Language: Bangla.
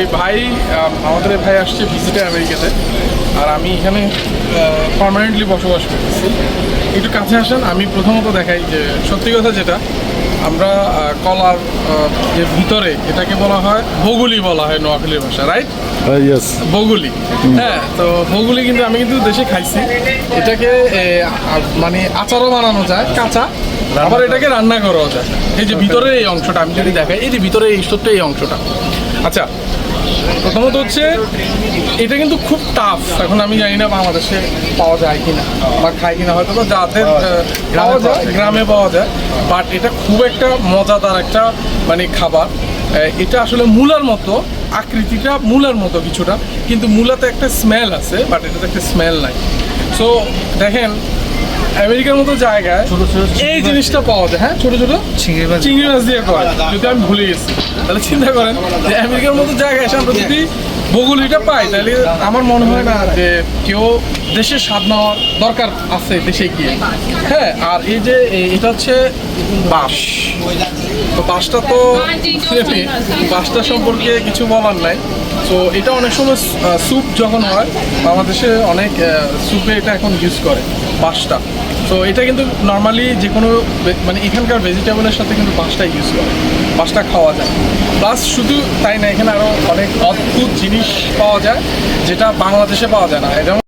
এই ভাই আমাদের এই ভাই আসছে ভিজিটে আমেরিকাতে। আর আমি এখানে পারমানেন্টলি বসবাস করতেছি। একটু কাছে আসেন আমি প্রথমত দেখাই যে সত্যি কথা যেটা আমরা কলার যে ভিতরে এটাকে বলা হয় ভৌগোলি বলা হয় নোয়াখালীর ভাষা রাইট ইয়েস বগুলি। হ্যাঁ তো বগুলি কিন্তু আমি কিন্তু দেশে খাইছি। এটাকে মানে আচারও বানানো যায় কাঁচা আবার এটাকে রান্না করাও যায়। এই যে ভিতরে এই অংশটা আমি যদি দেখাই এই যে ভিতরে এই ছোট্ট এই অংশটা আচ্ছা প্রথমত হচ্ছে এটা কিন্তু খুব টাফ এখন আমি জানি না বাংলাদেশে পাওয়া যায় কিনা বা খাই কিনা হয়তো বা যাদের আহ, পাওয়া যায়। গ্রামে পাওয়া যায়। বাট এটা খুব একটা মজাদার একটা মানে খাবার। এটা আসলে মূলার মতো আকৃতিটা মূলার মতো কিছুটা কিন্তু মূলাতে একটা স্মেল আছে বাট এটাতে একটা স্মেল নাই। সো দেখেন আমেরিকার মতো জায়গায় ছোট ছোট এই জিনিসটা পাওয়া যায় হ্যাঁ? ছোট ছোট চিংড়ি মাছ চিংড়ি মাছ দিয়ে করে যদি আমি ভুলে গেছি তাহলে চিন্তা করেন যে আমেরিকার মতো জায়গায় এসে আমরা যদি বগুলিটা পাই তাহলে আমার মনে হয় না যে কেউ দেশের স্বাদ নেওয়ার দরকার আছে দেশে গিয়ে। হ্যাঁ আর এই যে এটা হচ্ছে বাঁশ। তো বাঁশটা তো বাঁশটা সম্পর্কে কিছু বলার নাই। তো এটা অনেক সময় স্যুপ যখন হয়, বাংলাদেশে অনেক স্যুপে এটা এখন ইউজ করে, বাঁশটা। তো এটা কিন্তু নর্মালি যে কোনো মানে এখানকার ভেজিটেবলের সাথে কিন্তু বাঁশটা ইউজ করে, বাঁশটা খাওয়া যায়। প্লাস শুধু তাই না, এখানে আরও অনেক অদ্ভুত জিনিস পাওয়া যায় যেটা বাংলাদেশে পাওয়া যায় না। যেমন